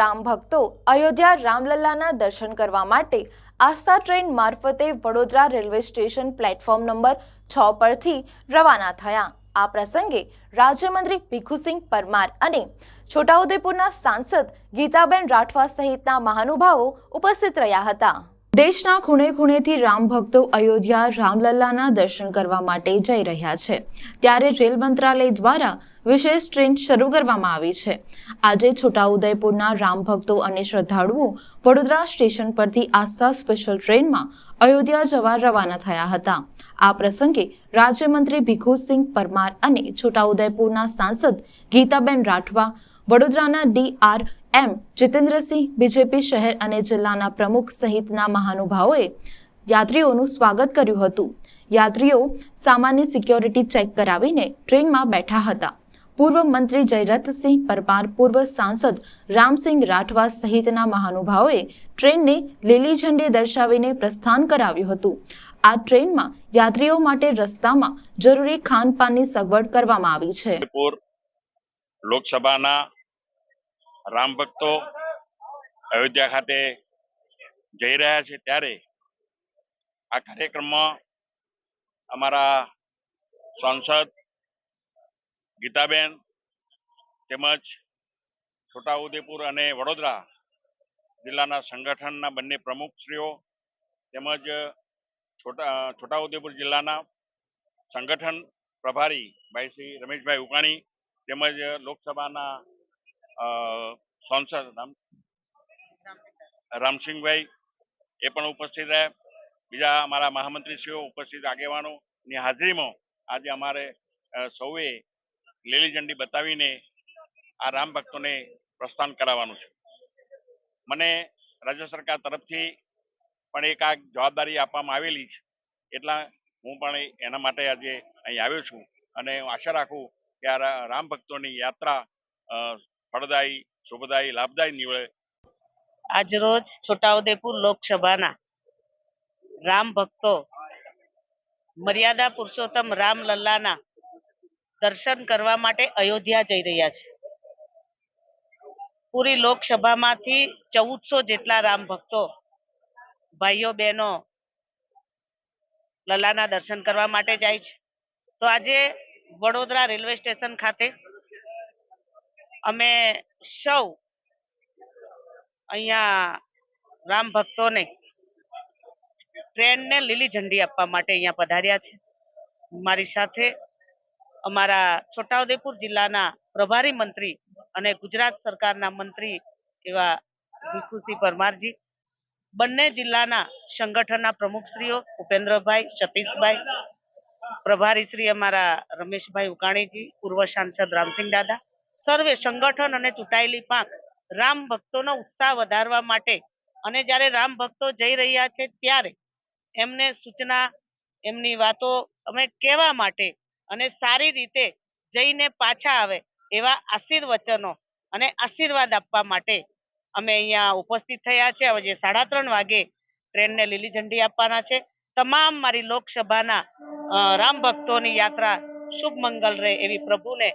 રામ ભક્તો અયોધ્યા રામલલ્લાના દર્શન કરવા માટે આસ્થા ટ્રેન મારફતે Vadodara railway station platform number છ પરથી રવાના થયા. આ પ્રસંગે રાજ્યમંત્રી ભીખુસિંહ પરમાર અને છોટાઉદેપુરના સાંસદ ગીતાબેન રાઠવા સહિતના મહાનુભાવો ઉપસ્થિત રહ્યા હતા. દેશના ખૂણે ખૂણેથી રામ ભક્તો અયોધ્યા રામલલ્લાના દર્શન કરવા માટે જઈ રહ્યા છે. ત્યારે રેલ મંત્રાલય દ્વારા વિશેષ ટ્રેન શરૂ કરવામાં આવી છે. આજે છોટાઉદેપુરના રામ ભક્તો અને શ્રદ્ધાળુઓ વડોદરા સ્ટેશન પરથી આસ્થા સ્પેશિયલ ટ્રેનમાં અયોધ્યા જવા રવાના થયા હતા. આ પ્રસંગે રાજ્યમંત્રી ભીખુસિંહ પરમાર અને છોટાઉદેપુરના સાંસદ ગીતાબેન રાઠવા વડોદરાના ડીઆર એમ જીતેન્દ્રસિંહ, બીજેપી શહેર અને જિલ્લાના પ્રમુખ સહિતના મહાનુભાવોએ યાત્રીઓનું સ્વાગત કર્યું હતું. યાત્રીઓ સામાન્ય સિક્યોરિટી ચેક કરાવીને ટ્રેનમાં બેઠા હતા. પૂર્વ મંત્રી જયરથસિંહ પરમાર, પૂર્વ સાંસદ રામસિંહ રાઠવા સહિતના મહાનુભાવોએ ટ્રેનને લીલી ઝંડી દર્શાવીને પ્રસ્થાન કરાવ્યું હતું. આ ટ્રેનમાં યાત્રીઓ માટે રસ્તામાં જરૂરી ખાનપાનની સગવડ કરવામાં આવી છે. લોકસભાના રામ ભક્તો અયોધ્યા ખાતે જઈ રહ્યા છે ત્યારે આ કાર્યક્રમમાં અમારા સાંસદ ગીતાબેન તેમજ છોટાઉદેપુર અને વડોદરા જિલ્લાના સંગઠનના બંને પ્રમુખશ્રીઓ તેમજ છોટા, છોટાઉદેપુર જિલ્લાના સંગઠન પ્રભારી ભાઈ શ્રી રમેશભાઈ ઉકાણી તેમજ લોકસભાના સાંસદ રામસિંહભાઈ એ પણ ઉપસ્થિત રહ્યા. બીજા અમારા મહામંત્રીશ્રીઓ ઉપસ્થિત આગેવાનોની હાજરીમાં આજે અમારે સૌએ લીલી ઝંડી બતાવીને આ રામ ભક્તોને પ્રસ્થાન કરાવવાનું છે. મને રાજ્ય સરકાર તરફથી પણ એક આ જવાબદારી આપવામાં આવેલી છે. એટલા હું પણ એના માટે આજે અહીં આવ્યો છું. અને હું આશા રાખું કે આ રામ ભક્તોની યાત્રા ફળદાયી, શુભદાયી, લાભદાયી નીવડે. આજરોજ છોટાઉદેપુર લોકસભાના રામ ભક્તો મર્યાદા પુરુષોત્તમ રામ લલ્લાના દર્શન કરવા માટે અયોધ્યા જઈ રહ્યા છે. પૂરી લોકસભામાંથી ચૌદસો જેટલા રામ ભક્તો ભાઈઓ, બહેનો લલ્લાના દર્શન કરવા માટે જાય છે. તો આજે વડોદરા રેલવે સ્ટેશન ખાતે અમે સૌ અહીંયા રામ ભક્તોને ટ્રેનને લીલી ઝંડી આપવા માટે અહીંયા પધાર્યા છે. મારી સાથે અમારા છોટાઉદેપુર જિલ્લાના પ્રભારી મંત્રી અને ગુજરાત સરકારના મંત્રી એવા ભીખુસિંહ પરમારજી, બંને જિલ્લાના સંગઠનના પ્રમુખશ્રીઓ ઉપેન્દ્રભાઈ, સતીશભાઈ, પ્રભારી શ્રી અમારા રમેશભાઈ ઉકાણીજી, પૂર્વ સાંસદ રામસિંહ દાદા સર્વે સંગઠન અને ચૂંટાયેલી પાંખ રામ ભક્તોનો ઉત્સાહ વધારવા માટે અને જ્યારે રામ ભક્તો જઈ રહ્યા છે ત્યારે એમને સૂચના, એમની વાતો અમે કહેવા માટે અને સારી રીતે જઈને પાછા આવે એવા આશીર્વચનો અને આશીર્વાદ આપવા માટે અમે અહીંયા ઉપસ્થિત થયા છે. હવે સાડા ત્રણ વાગે ટ્રેનને લીલી ઝંડી આપવાના છે. તમામ મારી લોકસભાના રામ ભક્તોની યાત્રા શુભ મંગલ રહે એવી પ્રભુને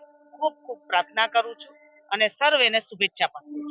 ખૂબ ખૂબ પ્રાર્થના કરું છું અને સર્વેને શુભેચ્છા છું.